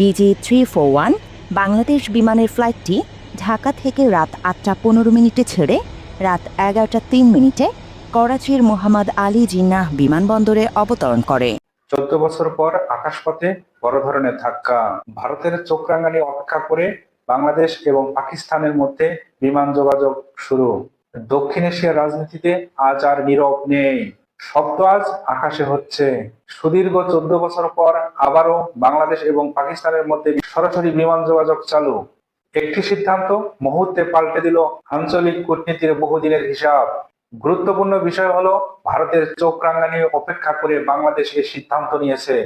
B G three four one Bangladesh বিমানের ফ্লাইটটি ঢাকা থেকে রাত আটটা পনেরো মিনিটে ছেড়ে রাত এগারোটা তিন মিনিটে করাচির মোহাম্মদ আলী জিন্নাহ বিমানবন্দরে অবতরণ করে। চোদ্দ বছর পর আকাশপথে বড় ধরনের ধাক্কা। ভারতের চোখ রাঙানি অপেক্ষা করে বাংলাদেশ এবং পাকিস্তানের মধ্যে বিমান যোগাযোগ শুরু। দক্ষিণ এশিয়ার রাজনীতিতে আজ আর নীরব নেই। শব্দ আজ আকাশে হচ্ছে। সুদীর্ঘ চোদ্দ বছর পর আবারও বাংলাদেশ এবং পাকিস্তানের মধ্যে সরাসরি বিমান যোগাযোগ চালু। একটি সিদ্ধান্ত মুহূর্তে পাল্টে দিল আঞ্চলিক কূটনীতির বহুদিনের হিসাব। গুরুত্বপূর্ণ বিষয় হলো, ভারতের চোখ রাঙানি অপেক্ষা করে বাংলাদেশ এই সিদ্ধান্ত নিয়েছে।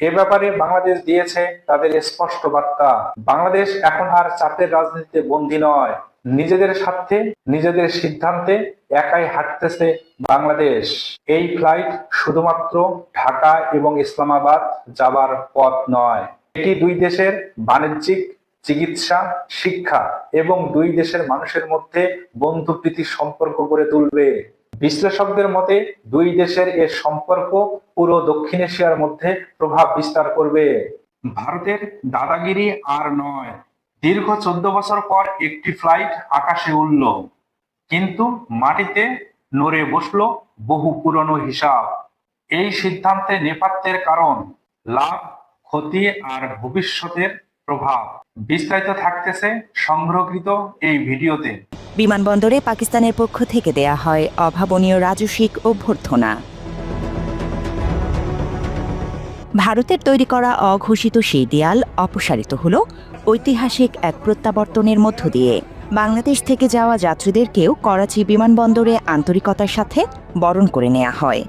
এ ব্যাপারে বাংলাদেশ দিয়েছে তাদের স্পষ্ট বার্তা। বাংলাদেশ এখন আর চাপের রাজনীতিতে বন্দী নয়। নিজেদের স্বার্থে, নিজেদের সিদ্ধান্তে একাই হাঁটতেছে বাংলাদেশ। এই ফ্লাইট শুধুমাত্র ঢাকা এবং ইসলামাবাদ যাবার পথ নয়। এটি দুই দেশের বাণিজ্যিক, চিকিৎসা, শিক্ষা এবং দুই দেশের মানুষের মধ্যে বন্ধুপ্রীতির সম্পর্ক গড়ে তুলবে। বিশ্লেষকদের মতে, দুই দেশের এ সম্পর্ক পুরো দক্ষিণ এশিয়ার মধ্যে প্রভাব বিস্তার করবে। ভারতের দাদাগিরি আর নয় দীর্ঘ চোদ্দ বছর পর একটি ফ্লাইট আকাশে উড়ল। কিন্তু মাটিতে নড়ে বসল বহু পুরনো হিসাব। এই সিদ্ধান্তে নেপাত্যের কারণ, লাভ, ক্ষতি আর ভবিষ্যতের প্রভাব। বিস্তারিত থাকতেছে সংগ্রহকৃত এই ভিডিওতে। বিমানবন্দরে পাকিস্তানের পক্ষ থেকে দেয়া হয় অভাবনীয় রাজস্বিক অভ্যর্থনা। ভারতের তৈরি করা অঘোষিত সেই দেয়াল অপসারিত হল ঐতিহাসিক এক প্রত্যাবর্তনের মধ্য দিয়ে। বাংলাদেশ থেকে যাওয়া যাত্রীদেরকেও করাচি বিমানবন্দরে আন্তরিকতার সাথে বরণ করে নেওয়া হয়।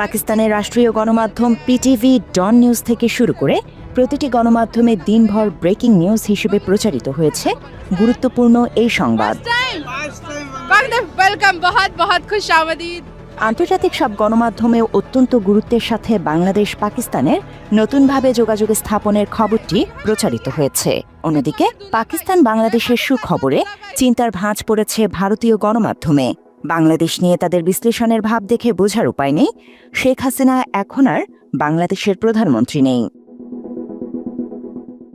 পাকিস্তানের রাষ্ট্রীয় গণমাধ্যম পিটিভি ডন নিউজ থেকে শুরু করে প্রতিটি গণমাধ্যমে দিনভর ব্রেকিং নিউজ হিসেবে প্রচারিত হয়েছে গুরুত্বপূর্ণ এই সংবাদ। আন্তর্জাতিক সব গণমাধ্যমেও অত্যন্ত গুরুত্বের সাথে বাংলাদেশ পাকিস্তানের নতুনভাবে যোগাযোগ স্থাপনের খবরটি প্রচারিত হয়েছে। অন্যদিকে, পাকিস্তান বাংলাদেশের সুখবরে চিন্তার ভাঁজ পড়েছে ভারতীয় গণমাধ্যমে। বাংলাদেশ নিয়ে তাদের বিশ্লেষণের ভাব দেখে বোঝার উপায় নেই। শেখ হাসিনা এখন আর বাংলাদেশের প্রধানমন্ত্রী নেই।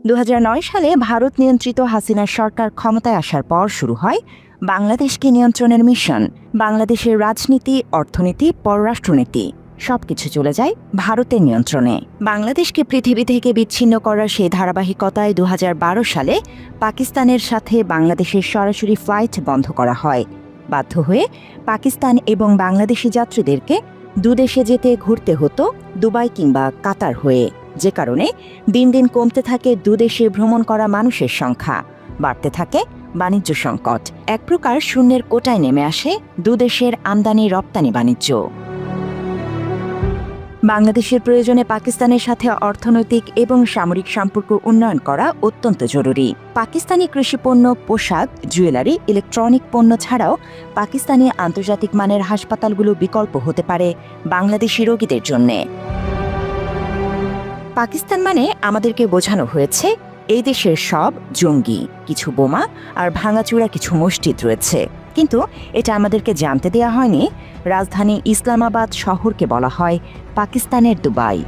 দু হাজার নয় সালে ভারত নিয়ন্ত্রিত হাসিনা সরকার ক্ষমতায় আসার পর শুরু হয় বাংলাদেশকে নিয়ন্ত্রণের মিশন, বাংলাদেশের রাজনীতি, অর্থনীতি, পররাষ্ট্রনীতি, সবকিছু চলে যায় ভারতের নিয়ন্ত্রণে। বাংলাদেশকে পৃথিবী থেকে বিচ্ছিন্ন করার সেই ধারাবাহিকতায় দু হাজার বারো সালে পাকিস্তানের সাথে বাংলাদেশের সরাসরি ফ্লাইট বন্ধ করা হয়। বাধ্য হয়ে পাকিস্তান এবং বাংলাদেশি যাত্রীদেরকে দুদেশে যেতে ঘুরতে হতো দুবাই কিংবা কাতার হয়ে। যে কারণে দিন দিন কমতে থাকে দুদেশে ভ্রমণ করা মানুষের সংখ্যা। বাড়তে থাকে বাণিজ্য সংকট। এক প্রকার শূন্যের কোটায় নেমে আসে দুদেশের আমদানি রপ্তানি বাণিজ্য। বাংলাদেশের প্রয়োজনে পাকিস্তানের সাথে অর্থনৈতিক এবং সামরিক সম্পর্ক উন্নয়ন করা অত্যন্ত জরুরি। পাকিস্তানি কৃষিপণ্য পোশাক, জুয়েলারি, ইলেকট্রনিক পণ্য ছাড়াও পাকিস্তানি আন্তর্জাতিক মানের হাসপাতালগুলো বিকল্প হতে পারে বাংলাদেশি রোগীদের জন্যে। পাকিস্তান মানে আমাদেরকে বোঝানো হয়েছে এই দেশের সব জঙ্গি, কিছু বোমা আর ভাঙাচুরা কিছু মসজিদ রয়েছে। কিন্তু এটা আমাদেরকে জানতে দেয়া হয়নি। রাজধানী ইসলামাবাদ শহরকে বলা হয় পাকিস্তানের দুবাই।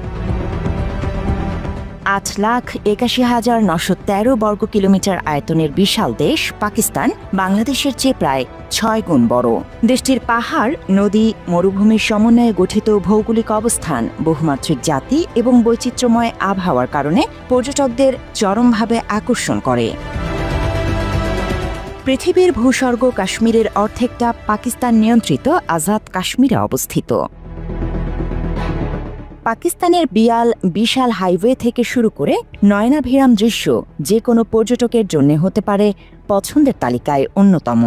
আট লাখ একাশি হাজার নশো তেরো বর্গ কিলোমিটার আয়তনের বিশাল দেশ পাকিস্তান বাংলাদেশের চেয়ে প্রায় ছয় গুণ বড়। দেশটির পাহাড়, নদী, মরুভূমির সমন্বয়ে গঠিত ভৌগোলিক অবস্থান, বহুমাত্রিক জাতি এবং বৈচিত্র্যময় আবহাওয়ার কারণে পর্যটকদের চরমভাবে আকর্ষণ করে। পৃথিবীর ভূস্বর্গ কাশ্মীরের অর্ধেকটা পাকিস্তান নিয়ন্ত্রিত, আজাদ কাশ্মীরে অবস্থিত। পাকিস্তানের বিয়াল বিশাল হাইওয়ে থেকে শুরু করে নয়নাভিরাম দৃশ্য যে কোনো পর্যটকের জন্য হতে পারে পছন্দের তালিকায় অন্যতম।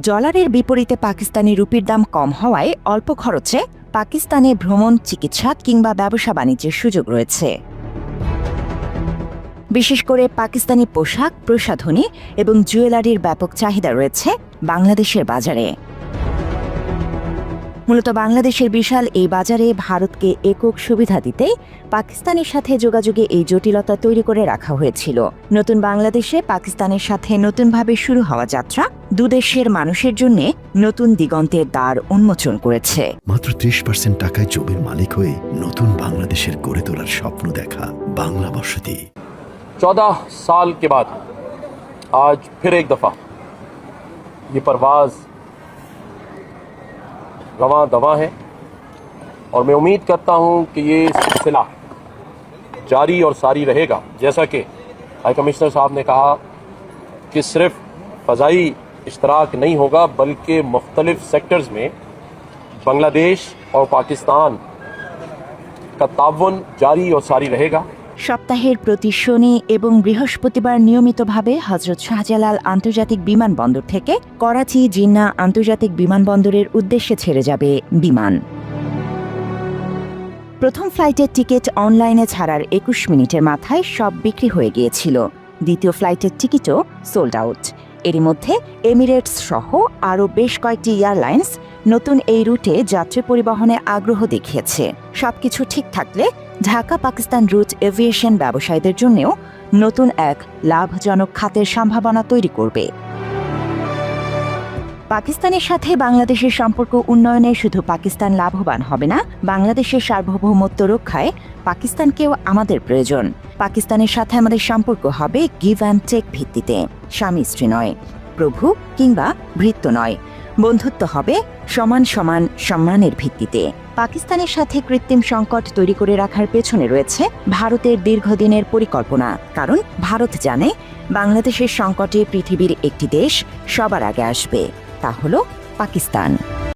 ডলারের বিপরীতে পাকিস্তানি রুপির দাম কম হওয়ায় অল্প খরচে পাকিস্তানে ভ্রমণ, চিকিৎসা কিংবা ব্যবসা বাণিজ্যের সুযোগ রয়েছে। বিশেষ করে পাকিস্তানি পোশাক, প্রসাধনী এবং জুয়েলারির ব্যাপক চাহিদা রয়েছে বাংলাদেশের বাজারে। মূলত বাংলাদেশের বিশাল এই বাজারে ভারতকে একক সুবিধা দিতে পাকিস্তানের সাথে যোগাযোগে এই জটিলতা তৈরি করে রাখা হয়েছিল নতুন বাংলাদেশে পাকিস্তানের সাথে নতুনভাবে শুরু হওয়া যাত্রা দুদেশের মানুষের জন্য নতুন দিগন্তের দ্বার উন্মোচন করেছে মাত্র ত্রিশ পার্সেন্ট টাকায় জমির মালিক হয়ে নতুন বাংলাদেশের গড়ে তোলার স্বপ্ন দেখা বাংলা বসতি चौदह साल के बाद आज फिर एक दफ़ा ये परवाज़ रवां दवा है। और मैं उम्मीद करता हूँ कि ये सिलसिला जारी और सारी रहेगा। जैसा कि हाई कमिश्नर साहब ने कहा कि सिर्फ़ फ़ज़ाई इश्तराक नहीं होगा, बल्कि मुख्तलिफ़ सेक्टर्स में बांग्लादेश और पाकिस्तान का ताउन जारी और सारी रहेगा। সপ্তাহের প্রতি শনি এবং বৃহস্পতিবার নিয়মিতভাবে হজরত শাহজালাল আন্তর্জাতিক বিমানবন্দর থেকে করাচি, জিন্না আন্তর্জাতিক বিমানবন্দরের উদ্দেশ্যে ছেড়ে যাবে বিমান। প্রথম ফ্লাইটের টিকিট অনলাইনে ছাড়ার একুশ মিনিটের মাথায় সব বিক্রি হয়ে গিয়েছিল। দ্বিতীয় ফ্লাইটের টিকিটও সোল্ড আউট এরই মধ্যে এমিরেটস সহ আরও বেশ কয়েকটি এয়ারলাইন্স নতুন এই রুটে যাত্রী পরিবহনে আগ্রহ দেখিয়েছে। সবকিছু ঠিক থাকলে ঢাকা পাকিস্তান রুট এভিয়েশন ব্যবসায়ীদের জন্যও নতুন এক লাভজনক খাতের সম্ভাবনা তৈরি করবে। পাকিস্তানের সাথে বাংলাদেশের সম্পর্ক উন্নয়নে শুধু পাকিস্তান লাভবান হবে না, বাংলাদেশের সার্বভৌমত্ব রক্ষায় পাকিস্তানকেও আমাদের প্রয়োজন। পাকিস্তানের সাথে আমাদের সম্পর্ক হবে গিভ অ্যান্ড টেক ভিত্তিতে, স্বামী স্ত্রী নয়, প্রভু কিংবা ভৃত্য নয়। বন্ধুত্ব হবে সমান সমান সম্মানের ভিত্তিতে। পাকিস্তানের সাথে কৃত্রিম সংকট তৈরি করে রাখার পেছনে রয়েছে ভারতের দীর্ঘদিনের পরিকল্পনা। কারণ ভারত জানে বাংলাদেশের সংকটে পৃথিবীর একটি দেশ সবার আগে আসবে, তা হল পাকিস্তান।